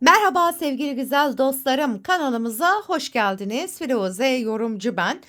Merhaba sevgili güzel dostlarım. Kanalımıza hoş geldiniz. Firuze yorumcu ben.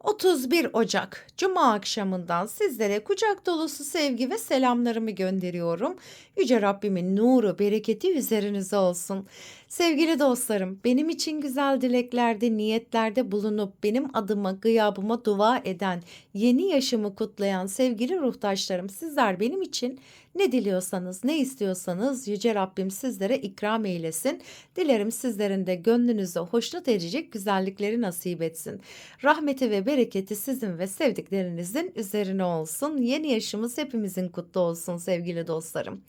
31 Ocak Cuma akşamından sizlere kucak dolusu sevgi ve selamlarımı gönderiyorum. Yüce Rabbimin nuru, bereketi üzerinize olsun. Sevgili dostlarım, benim için güzel dileklerde, niyetlerde bulunup benim adıma, gıyabıma dua eden, yeni yaşımı kutlayan sevgili ruhtaşlarım, sizler benim için ne diliyorsanız, ne istiyorsanız Yüce Rabbim sizlere ikram eylesin. Dilerim sizlerin de gönlünüzü hoşnut edecek güzellikleri nasip etsin. Rahmeti ve bereketi sizin ve sevdiklerinizin üzerine olsun. Yeni yaşımız hepimizin kutlu olsun sevgili dostlarım.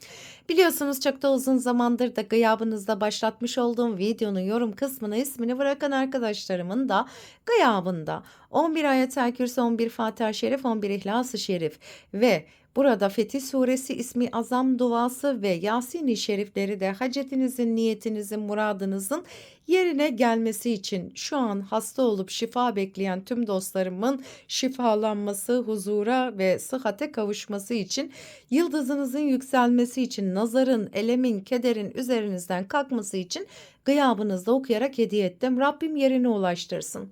Biliyorsunuz çok da uzun zamandır da gıyabınızda başlatmış olduğum videonun yorum kısmına ismini bırakan arkadaşlarımın da gıyabında 11 ayet-el kürsü, 11 Fatiha-i Şerif, 11 İhlas-ı Şerif ve Burada Fetih Suresi ismi azam duası ve Yasin-i Şerifleri de hacetinizin, niyetinizin, muradınızın yerine gelmesi için şu an hasta olup şifa bekleyen tüm dostlarımın şifalanması, huzura ve sıhhate kavuşması için, yıldızınızın yükselmesi için, nazarın, elemin, kederin üzerinizden kalkması için gıyabınızda okuyarak hediye ettim. Rabbim yerine ulaştırsın.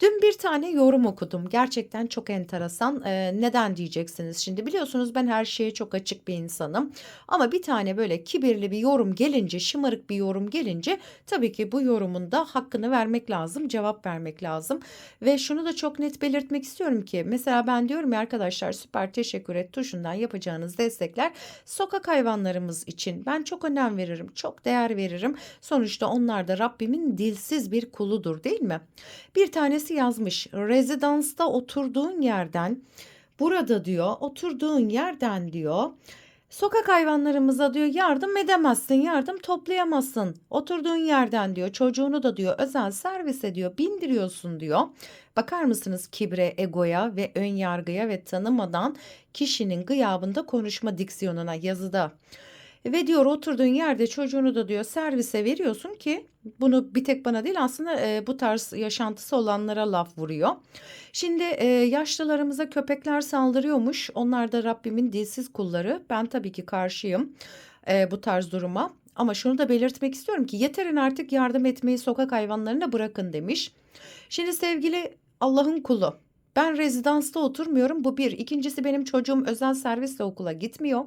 Dün bir tane yorum okudum. Gerçekten çok enteresan. Ee, neden diyeceksiniz şimdi? Biliyorsunuz ben her şeye çok açık bir insanım. Ama bir tane böyle kibirli bir yorum gelince, şımarık bir yorum gelince tabii ki bu yorumun da hakkını vermek lazım, cevap vermek lazım. Ve şunu da çok net belirtmek istiyorum ki mesela ben diyorum ya arkadaşlar süper teşekkür et tuşundan yapacağınız destekler sokak hayvanlarımız için ben çok önem veririm, çok değer veririm. Sonuçta onlar da Rabbimin dilsiz bir kuludur değil mi? Bir tanesi yazmış. Rezidansta oturduğun yerden burada diyor oturduğun yerden diyor Sokak hayvanlarımıza diyor yardım edemezsin, yardım toplayamazsın. Oturduğun yerden diyor çocuğunu da diyor özel servise diyor bindiriyorsun diyor. Bakar mısınız kibre, egoya ve ön yargıya ve tanımadan kişinin gıyabında konuşma diksiyonuna yazıda. Ve diyor oturduğun yerde çocuğunu da diyor servise veriyorsun ki bunu bir tek bana değil aslında e, bu tarz yaşantısı olanlara laf vuruyor. Şimdi e, yaşlılarımıza köpekler saldırıyormuş. Onlar da Rabbimin dilsiz kulları. Ben tabii ki karşıyım e, bu tarz duruma. Ama şunu da belirtmek istiyorum ki yeterin artık yardım etmeyi sokak hayvanlarına bırakın demiş. Şimdi sevgili Allah'ın kulu ben rezidansta oturmuyorum bu bir. İkincisi benim çocuğum özel servisle okula gitmiyor.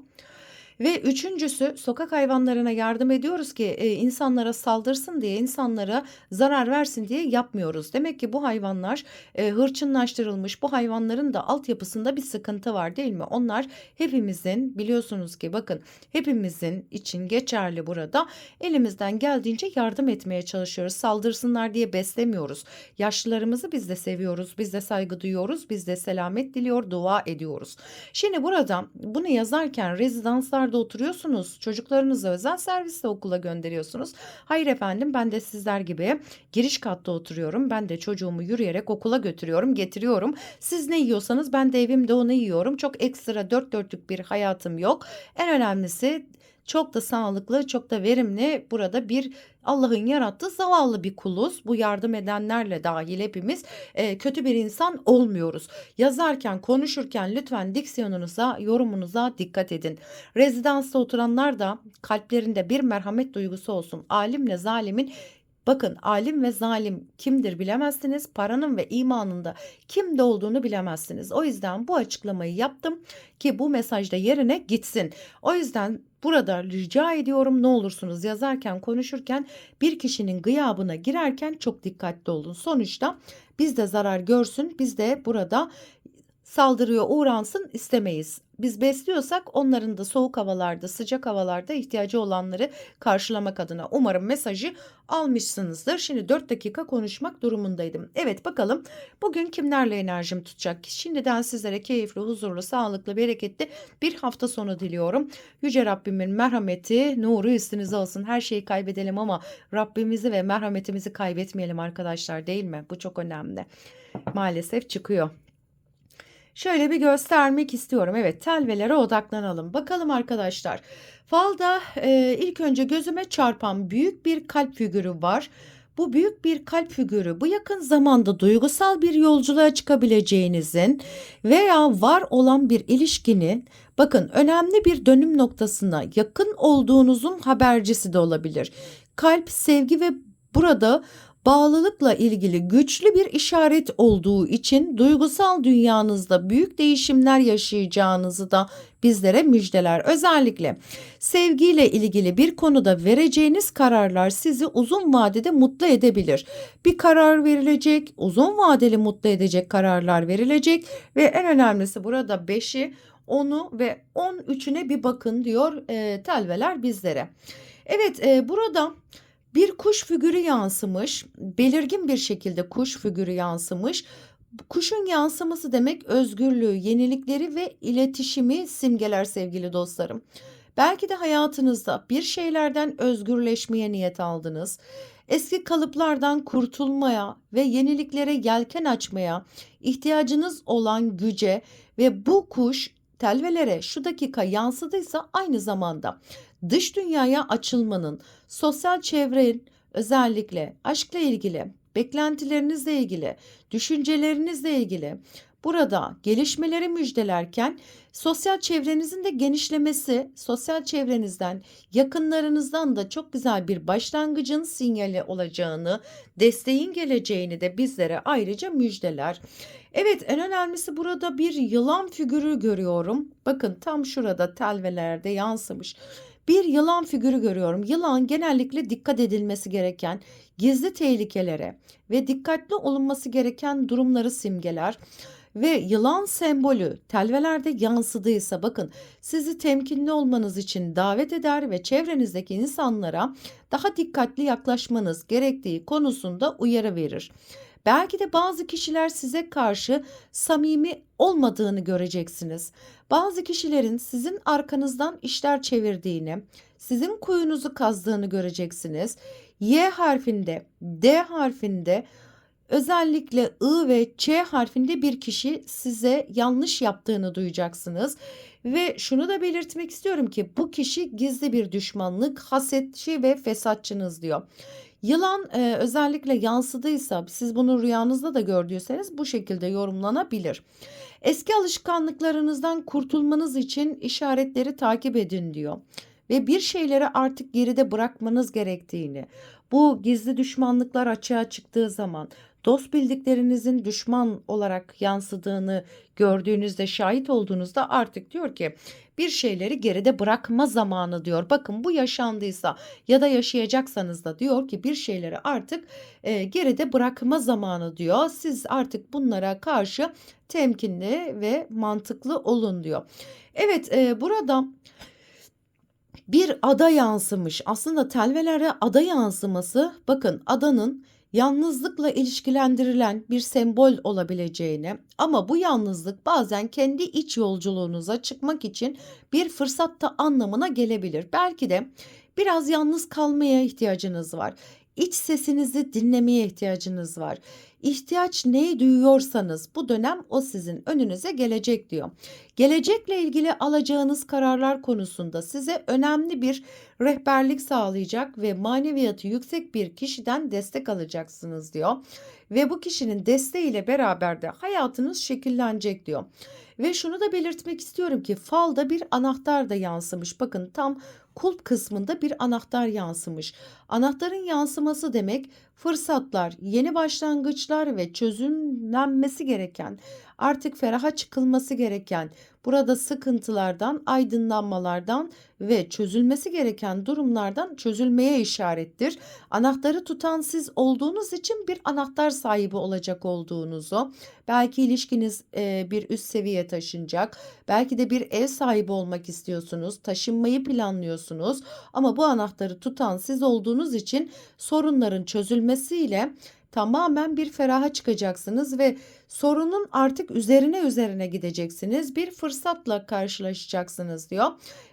Ve üçüncüsü sokak hayvanlarına yardım ediyoruz ki e, insanlara saldırsın diye, insanlara zarar versin diye yapmıyoruz. Demek ki bu hayvanlar e, hırçınlaştırılmış. Bu hayvanların da altyapısında bir sıkıntı var değil mi? Onlar hepimizin biliyorsunuz ki bakın hepimizin için geçerli burada. Elimizden geldiğince yardım etmeye çalışıyoruz. Saldırsınlar diye beslemiyoruz. Yaşlılarımızı biz de seviyoruz. Biz de saygı duyuyoruz. Biz de selamet diliyor, dua ediyoruz. Şimdi burada bunu yazarken rezidanslar Dışarıda oturuyorsunuz. Çocuklarınızı özel servisle okula gönderiyorsunuz. Hayır efendim ben de sizler gibi giriş katta oturuyorum. Ben de çocuğumu yürüyerek okula götürüyorum, getiriyorum. Siz ne yiyorsanız ben de evimde onu yiyorum. Çok ekstra dört dörtlük bir hayatım yok. En önemlisi çok da sağlıklı, çok da verimli burada bir Allah'ın yarattığı zavallı bir kuluz. Bu yardım edenlerle dahil hepimiz e, kötü bir insan olmuyoruz. Yazarken, konuşurken lütfen diksiyonunuza, yorumunuza dikkat edin. Rezidansta oturanlar da kalplerinde bir merhamet duygusu olsun. Alimle zalimin Bakın alim ve zalim kimdir bilemezsiniz. Paranın ve imanında kimde olduğunu bilemezsiniz. O yüzden bu açıklamayı yaptım ki bu mesajda yerine gitsin. O yüzden burada rica ediyorum ne olursunuz yazarken konuşurken bir kişinin gıyabına girerken çok dikkatli olun. Sonuçta biz de zarar görsün biz de burada saldırıya uğransın istemeyiz. Biz besliyorsak onların da soğuk havalarda, sıcak havalarda ihtiyacı olanları karşılamak adına umarım mesajı almışsınızdır. Şimdi 4 dakika konuşmak durumundaydım. Evet bakalım bugün kimlerle enerjim tutacak? Şimdiden sizlere keyifli, huzurlu, sağlıklı, bereketli bir hafta sonu diliyorum. Yüce Rabbimin merhameti, nuru üstünüze olsun. Her şeyi kaybedelim ama Rabbimizi ve merhametimizi kaybetmeyelim arkadaşlar değil mi? Bu çok önemli. Maalesef çıkıyor. Şöyle bir göstermek istiyorum. Evet telvelere odaklanalım. Bakalım arkadaşlar. Falda e, ilk önce gözüme çarpan büyük bir kalp figürü var. Bu büyük bir kalp figürü bu yakın zamanda duygusal bir yolculuğa çıkabileceğinizin veya var olan bir ilişkinin bakın önemli bir dönüm noktasına yakın olduğunuzun habercisi de olabilir. Kalp, sevgi ve burada bağlılıkla ilgili güçlü bir işaret olduğu için duygusal dünyanızda büyük değişimler yaşayacağınızı da bizlere müjdeler. Özellikle sevgiyle ilgili bir konuda vereceğiniz kararlar sizi uzun vadede mutlu edebilir. Bir karar verilecek, uzun vadeli mutlu edecek kararlar verilecek ve en önemlisi burada 5'i 10'u ve 13'üne bir bakın diyor e, telveler bizlere. Evet e, burada bir kuş figürü yansımış, belirgin bir şekilde kuş figürü yansımış. Kuşun yansıması demek özgürlüğü, yenilikleri ve iletişimi simgeler sevgili dostlarım. Belki de hayatınızda bir şeylerden özgürleşmeye niyet aldınız. Eski kalıplardan kurtulmaya ve yeniliklere yelken açmaya ihtiyacınız olan güce ve bu kuş telvelere şu dakika yansıdıysa aynı zamanda dış dünyaya açılmanın, sosyal çevrenin özellikle aşkla ilgili, beklentilerinizle ilgili, düşüncelerinizle ilgili burada gelişmeleri müjdelerken sosyal çevrenizin de genişlemesi, sosyal çevrenizden, yakınlarınızdan da çok güzel bir başlangıcın sinyali olacağını, desteğin geleceğini de bizlere ayrıca müjdeler. Evet en önemlisi burada bir yılan figürü görüyorum. Bakın tam şurada telvelerde yansımış. Bir yılan figürü görüyorum. Yılan genellikle dikkat edilmesi gereken gizli tehlikelere ve dikkatli olunması gereken durumları simgeler ve yılan sembolü telvelerde yansıdıysa bakın sizi temkinli olmanız için davet eder ve çevrenizdeki insanlara daha dikkatli yaklaşmanız gerektiği konusunda uyarı verir. Belki de bazı kişiler size karşı samimi olmadığını göreceksiniz. Bazı kişilerin sizin arkanızdan işler çevirdiğini, sizin kuyunuzu kazdığını göreceksiniz. Y harfinde, D harfinde özellikle I ve Ç harfinde bir kişi size yanlış yaptığını duyacaksınız. Ve şunu da belirtmek istiyorum ki bu kişi gizli bir düşmanlık, hasetçi ve fesatçınız diyor. Yılan e, özellikle yansıdıysa siz bunu rüyanızda da gördüyseniz bu şekilde yorumlanabilir. Eski alışkanlıklarınızdan kurtulmanız için işaretleri takip edin diyor ve bir şeyleri artık geride bırakmanız gerektiğini, bu gizli düşmanlıklar açığa çıktığı zaman dost bildiklerinizin düşman olarak yansıdığını gördüğünüzde, şahit olduğunuzda artık diyor ki bir şeyleri geride bırakma zamanı diyor. Bakın bu yaşandıysa ya da yaşayacaksanız da diyor ki bir şeyleri artık e, geride bırakma zamanı diyor. Siz artık bunlara karşı temkinli ve mantıklı olun diyor. Evet e, burada bir ada yansımış. Aslında telvelere ada yansıması bakın adanın yalnızlıkla ilişkilendirilen bir sembol olabileceğini ama bu yalnızlık bazen kendi iç yolculuğunuza çıkmak için bir fırsatta anlamına gelebilir. Belki de biraz yalnız kalmaya ihtiyacınız var. İç sesinizi dinlemeye ihtiyacınız var. İhtiyaç neyi duyuyorsanız bu dönem o sizin önünüze gelecek diyor. Gelecekle ilgili alacağınız kararlar konusunda size önemli bir rehberlik sağlayacak ve maneviyatı yüksek bir kişiden destek alacaksınız diyor. Ve bu kişinin desteğiyle beraber de hayatınız şekillenecek diyor. Ve şunu da belirtmek istiyorum ki falda bir anahtar da yansımış. Bakın tam kulp kısmında bir anahtar yansımış. Anahtarın yansıması demek fırsatlar, yeni başlangıçlar ve çözümlenmesi gereken, artık feraha çıkılması gereken, burada sıkıntılardan, aydınlanmalardan ve çözülmesi gereken durumlardan çözülmeye işarettir. Anahtarı tutan siz olduğunuz için bir anahtar sahibi olacak olduğunuzu, belki ilişkiniz e, bir üst seviye taşınacak, belki de bir ev sahibi olmak istiyorsunuz, taşınmayı planlıyorsunuz ama bu anahtarı tutan siz olduğunuz için sorunların çözülmesiyle tamamen bir feraha çıkacaksınız ve sorunun artık üzerine üzerine gideceksiniz. Bir fırsatla karşılaşacaksınız diyor.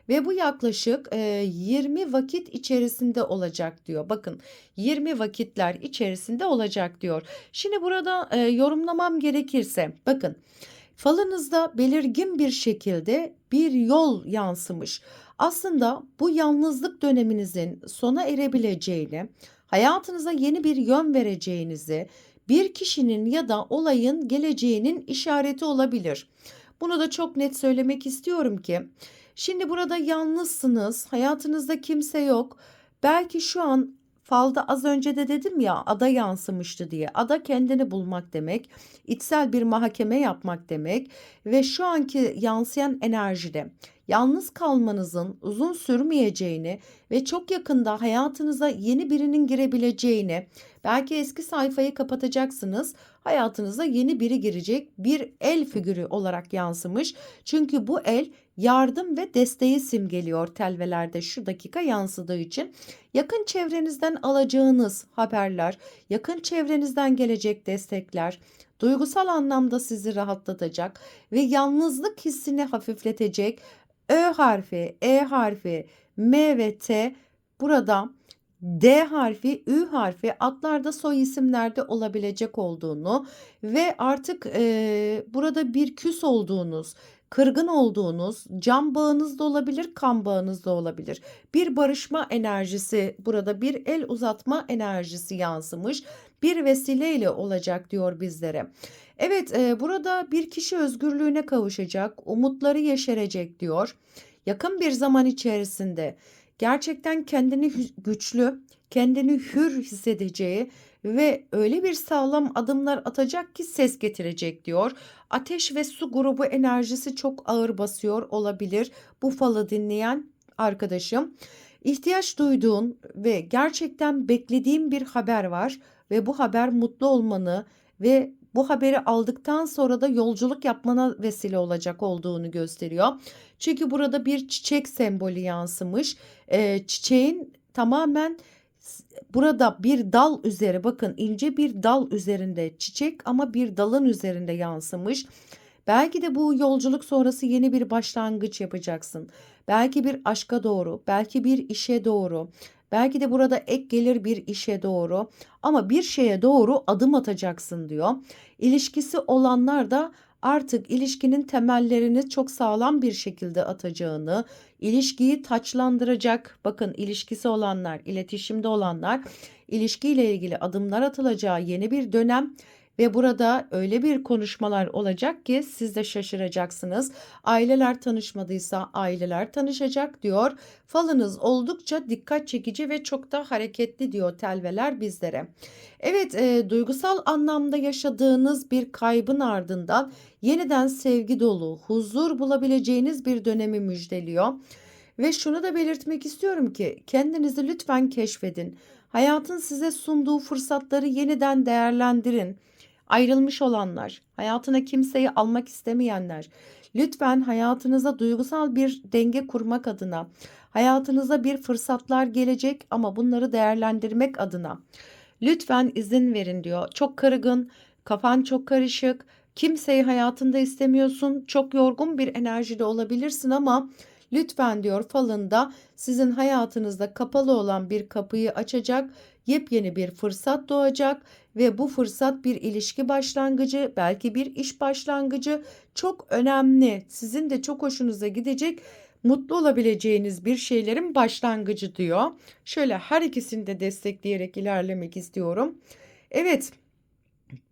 Ve bu yaklaşık e, 20 vakit içerisinde olacak diyor. Bakın 20 vakitler içerisinde olacak diyor. Şimdi burada e, yorumlamam gerekirse bakın falınızda belirgin bir şekilde bir yol yansımış. Aslında bu yalnızlık döneminizin sona erebileceğini, hayatınıza yeni bir yön vereceğinizi, bir kişinin ya da olayın geleceğinin işareti olabilir. Bunu da çok net söylemek istiyorum ki şimdi burada yalnızsınız, hayatınızda kimse yok. Belki şu an falda az önce de dedim ya ada yansımıştı diye. Ada kendini bulmak demek, içsel bir mahkeme yapmak demek ve şu anki yansıyan enerjide yalnız kalmanızın uzun sürmeyeceğini ve çok yakında hayatınıza yeni birinin girebileceğini, belki eski sayfayı kapatacaksınız, hayatınıza yeni biri girecek bir el figürü olarak yansımış. Çünkü bu el yardım ve desteği simgeliyor telvelerde şu dakika yansıdığı için. Yakın çevrenizden alacağınız haberler, yakın çevrenizden gelecek destekler, duygusal anlamda sizi rahatlatacak ve yalnızlık hissini hafifletecek Ö harfi, E harfi, M ve T burada D harfi, Ü harfi adlarda soy isimlerde olabilecek olduğunu ve artık e, burada bir küs olduğunuz, kırgın olduğunuz, can bağınız da olabilir, kan bağınız da olabilir. Bir barışma enerjisi burada bir el uzatma enerjisi yansımış. Bir vesileyle olacak diyor bizlere. Evet, e, burada bir kişi özgürlüğüne kavuşacak, umutları yeşerecek diyor. Yakın bir zaman içerisinde gerçekten kendini güçlü, kendini hür hissedeceği ve öyle bir sağlam adımlar atacak ki ses getirecek diyor. Ateş ve su grubu enerjisi çok ağır basıyor olabilir bu falı dinleyen arkadaşım. İhtiyaç duyduğun ve gerçekten beklediğin bir haber var ve bu haber mutlu olmanı ve bu haberi aldıktan sonra da yolculuk yapmana vesile olacak olduğunu gösteriyor. Çünkü burada bir çiçek sembolü yansımış. Ee, çiçeğin tamamen burada bir dal üzeri bakın ince bir dal üzerinde çiçek ama bir dalın üzerinde yansımış. Belki de bu yolculuk sonrası yeni bir başlangıç yapacaksın. Belki bir aşka doğru, belki bir işe doğru, belki de burada ek gelir bir işe doğru ama bir şeye doğru adım atacaksın diyor. İlişkisi olanlar da artık ilişkinin temellerini çok sağlam bir şekilde atacağını, ilişkiyi taçlandıracak, bakın ilişkisi olanlar, iletişimde olanlar, ilişkiyle ilgili adımlar atılacağı yeni bir dönem ve burada öyle bir konuşmalar olacak ki siz de şaşıracaksınız. Aileler tanışmadıysa aileler tanışacak diyor. Falınız oldukça dikkat çekici ve çok da hareketli diyor telveler bizlere. Evet e, duygusal anlamda yaşadığınız bir kaybın ardından yeniden sevgi dolu, huzur bulabileceğiniz bir dönemi müjdeliyor. Ve şunu da belirtmek istiyorum ki kendinizi lütfen keşfedin. Hayatın size sunduğu fırsatları yeniden değerlendirin. Ayrılmış olanlar, hayatına kimseyi almak istemeyenler, lütfen hayatınıza duygusal bir denge kurmak adına, hayatınıza bir fırsatlar gelecek ama bunları değerlendirmek adına lütfen izin verin diyor. Çok kırgın, kafan çok karışık, kimseyi hayatında istemiyorsun, çok yorgun bir enerjide olabilirsin ama lütfen diyor falında sizin hayatınızda kapalı olan bir kapıyı açacak yepyeni bir fırsat doğacak ve bu fırsat bir ilişki başlangıcı, belki bir iş başlangıcı çok önemli. Sizin de çok hoşunuza gidecek mutlu olabileceğiniz bir şeylerin başlangıcı diyor. Şöyle her ikisini de destekleyerek ilerlemek istiyorum. Evet,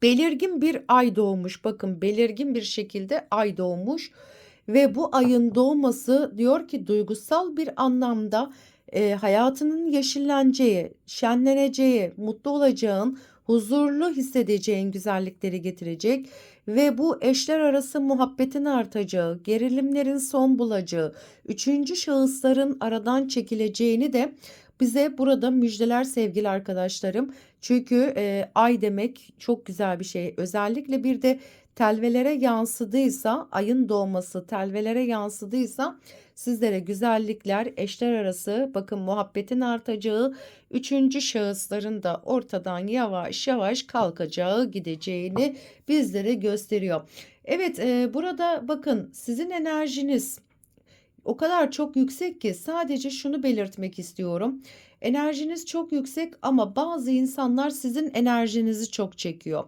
belirgin bir ay doğmuş. Bakın belirgin bir şekilde ay doğmuş ve bu ayın doğması diyor ki duygusal bir anlamda e, hayatının yeşilleneceği, şenleneceği, mutlu olacağın, huzurlu hissedeceğin güzellikleri getirecek ve bu eşler arası muhabbetin artacağı, gerilimlerin son bulacağı, üçüncü şahısların aradan çekileceğini de bize burada müjdeler sevgili arkadaşlarım. Çünkü e, ay demek çok güzel bir şey. Özellikle bir de telvelere yansıdıysa, ayın doğması telvelere yansıdıysa sizlere güzellikler, eşler arası bakın muhabbetin artacağı, üçüncü şahısların da ortadan yavaş yavaş kalkacağı, gideceğini bizlere gösteriyor. Evet e, burada bakın sizin enerjiniz o kadar çok yüksek ki sadece şunu belirtmek istiyorum. Enerjiniz çok yüksek ama bazı insanlar sizin enerjinizi çok çekiyor.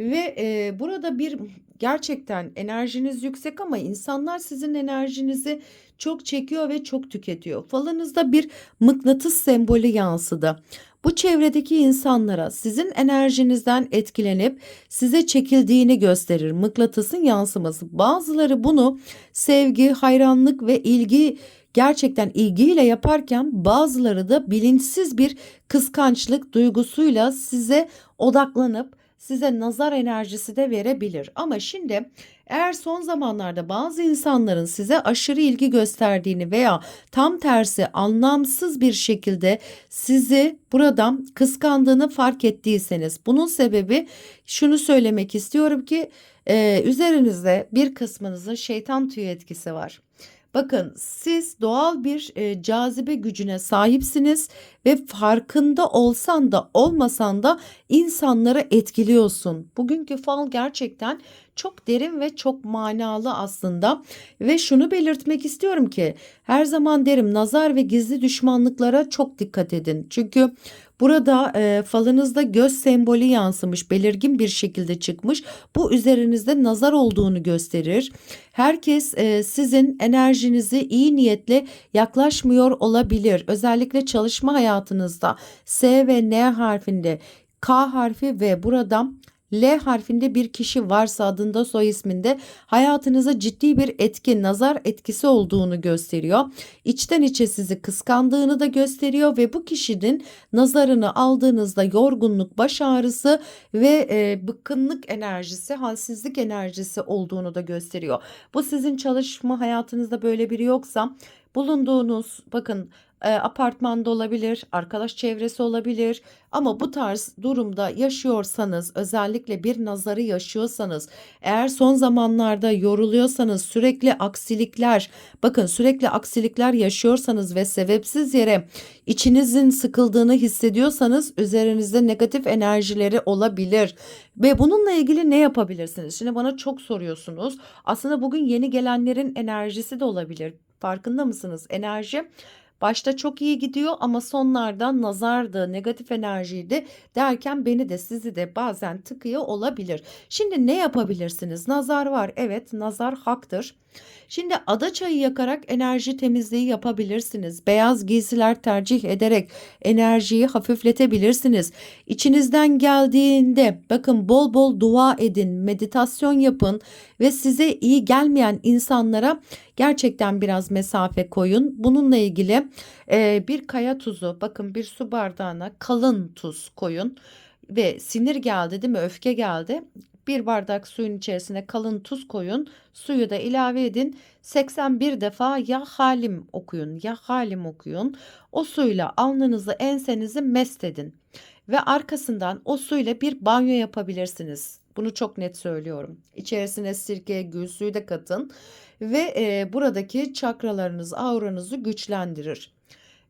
Ve e, burada bir gerçekten enerjiniz yüksek ama insanlar sizin enerjinizi çok çekiyor ve çok tüketiyor. Falınızda bir mıknatıs sembolü yansıdı. Bu çevredeki insanlara sizin enerjinizden etkilenip size çekildiğini gösterir. Mıknatısın yansıması. Bazıları bunu sevgi, hayranlık ve ilgi gerçekten ilgiyle yaparken bazıları da bilinçsiz bir kıskançlık duygusuyla size odaklanıp size nazar enerjisi de verebilir. Ama şimdi eğer son zamanlarda bazı insanların size aşırı ilgi gösterdiğini veya tam tersi anlamsız bir şekilde sizi buradan kıskandığını fark ettiyseniz bunun sebebi şunu söylemek istiyorum ki e, üzerinizde bir kısmınızın şeytan tüyü etkisi var. Bakın siz doğal bir e, cazibe gücüne sahipsiniz ve farkında olsan da olmasan da insanları etkiliyorsun. Bugünkü fal gerçekten çok derin ve çok manalı aslında ve şunu belirtmek istiyorum ki her zaman derim nazar ve gizli düşmanlıklara çok dikkat edin. Çünkü Burada e, falınızda göz sembolü yansımış, belirgin bir şekilde çıkmış. Bu üzerinizde nazar olduğunu gösterir. Herkes e, sizin enerjinizi iyi niyetle yaklaşmıyor olabilir. Özellikle çalışma hayatınızda S ve N harfinde K harfi ve burada L harfinde bir kişi varsa adında soy isminde hayatınıza ciddi bir etki, nazar etkisi olduğunu gösteriyor. İçten içe sizi kıskandığını da gösteriyor ve bu kişinin nazarını aldığınızda yorgunluk, baş ağrısı ve e, bıkkınlık enerjisi, halsizlik enerjisi olduğunu da gösteriyor. Bu sizin çalışma hayatınızda böyle biri yoksa bulunduğunuz bakın e, apartmanda olabilir, arkadaş çevresi olabilir ama bu tarz durumda yaşıyorsanız özellikle bir nazarı yaşıyorsanız eğer son zamanlarda yoruluyorsanız sürekli aksilikler bakın sürekli aksilikler yaşıyorsanız ve sebepsiz yere içinizin sıkıldığını hissediyorsanız üzerinizde negatif enerjileri olabilir ve bununla ilgili ne yapabilirsiniz? Şimdi bana çok soruyorsunuz. Aslında bugün yeni gelenlerin enerjisi de olabilir. Farkında mısınız? Enerji Başta çok iyi gidiyor ama sonlarda nazardı, negatif enerjiydi derken beni de sizi de bazen tıkıyor olabilir. Şimdi ne yapabilirsiniz? Nazar var. Evet, nazar haktır. Şimdi ada çayı yakarak enerji temizliği yapabilirsiniz. Beyaz giysiler tercih ederek enerjiyi hafifletebilirsiniz. İçinizden geldiğinde bakın bol bol dua edin, meditasyon yapın ve size iyi gelmeyen insanlara gerçekten biraz mesafe koyun. Bununla ilgili e, bir kaya tuzu bakın bir su bardağına kalın tuz koyun ve sinir geldi değil mi öfke geldi bir bardak suyun içerisine kalın tuz koyun. Suyu da ilave edin. 81 defa ya halim okuyun ya halim okuyun. O suyla alnınızı ensenizi mest edin. Ve arkasından o suyla bir banyo yapabilirsiniz. Bunu çok net söylüyorum. İçerisine sirke, gül suyu da katın ve e, buradaki çakralarınız, auranızı güçlendirir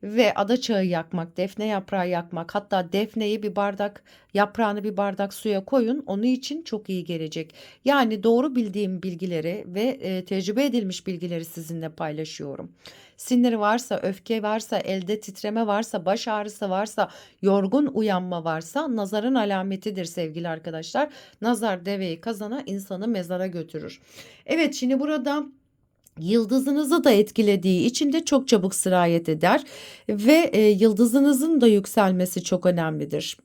ve adaçağı yakmak, defne yaprağı yakmak, hatta defneyi bir bardak, yaprağını bir bardak suya koyun. Onun için çok iyi gelecek. Yani doğru bildiğim bilgileri ve e, tecrübe edilmiş bilgileri sizinle paylaşıyorum. Sinir varsa, öfke varsa, elde titreme varsa, baş ağrısı varsa, yorgun uyanma varsa nazarın alametidir sevgili arkadaşlar. Nazar deveyi kazana insanı mezara götürür. Evet şimdi burada Yıldızınızı da etkilediği için de çok çabuk sirayet eder ve e, yıldızınızın da yükselmesi çok önemlidir.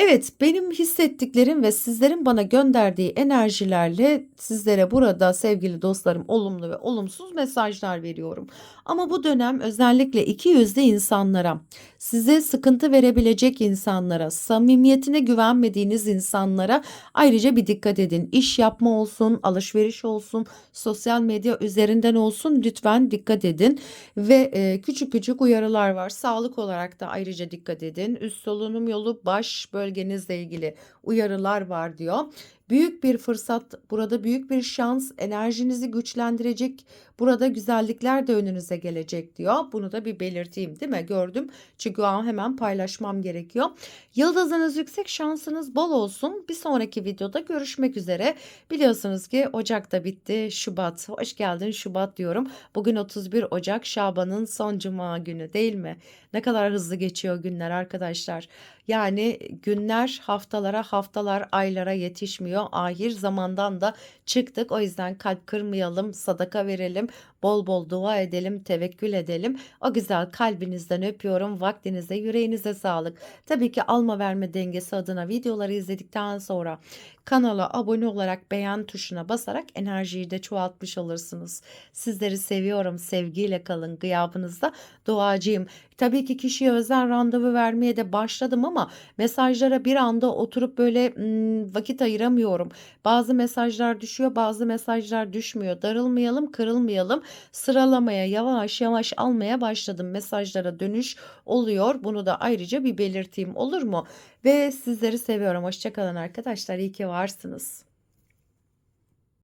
Evet, benim hissettiklerim ve sizlerin bana gönderdiği enerjilerle sizlere burada sevgili dostlarım olumlu ve olumsuz mesajlar veriyorum. Ama bu dönem özellikle iki yüzlü insanlara, size sıkıntı verebilecek insanlara, samimiyetine güvenmediğiniz insanlara ayrıca bir dikkat edin. İş yapma olsun, alışveriş olsun, sosyal medya üzerinden olsun lütfen dikkat edin. Ve e, küçük küçük uyarılar var. Sağlık olarak da ayrıca dikkat edin. Üst solunum yolu, baş bölgenizle ilgili uyarılar var diyor. Büyük bir fırsat, burada büyük bir şans, enerjinizi güçlendirecek, burada güzellikler de önünüze gelecek diyor. Bunu da bir belirteyim değil mi? Gördüm. Çünkü hemen paylaşmam gerekiyor. Yıldızınız yüksek, şansınız bol olsun. Bir sonraki videoda görüşmek üzere. Biliyorsunuz ki Ocak da bitti. Şubat. Hoş geldin Şubat diyorum. Bugün 31 Ocak Şaban'ın son cuma günü değil mi? Ne kadar hızlı geçiyor günler arkadaşlar. Yani günler haftalara, haftalar aylara yetişmiyor. Ahir zamandan da çıktık. O yüzden kalp kırmayalım, sadaka verelim. Bol bol dua edelim, tevekkül edelim. O güzel kalbinizden öpüyorum. Vaktinize, yüreğinize sağlık. Tabii ki alma verme dengesi adına videoları izledikten sonra kanala abone olarak beğen tuşuna basarak enerjiyi de çoğaltmış olursunuz. Sizleri seviyorum. Sevgiyle kalın. Gıyabınızda duacıyım. Tabii ki kişiye özel randevu vermeye de başladım ama mesajlara bir anda oturup böyle ım, vakit ayıramıyorum. Bazı mesajlar düşüyor, bazı mesajlar düşmüyor. Darılmayalım, kırılmayalım. Sıralamaya yavaş yavaş almaya başladım. Mesajlara dönüş oluyor. Bunu da ayrıca bir belirteyim olur mu? Ve sizleri seviyorum. Hoşça kalın arkadaşlar. İyi ki varsınız.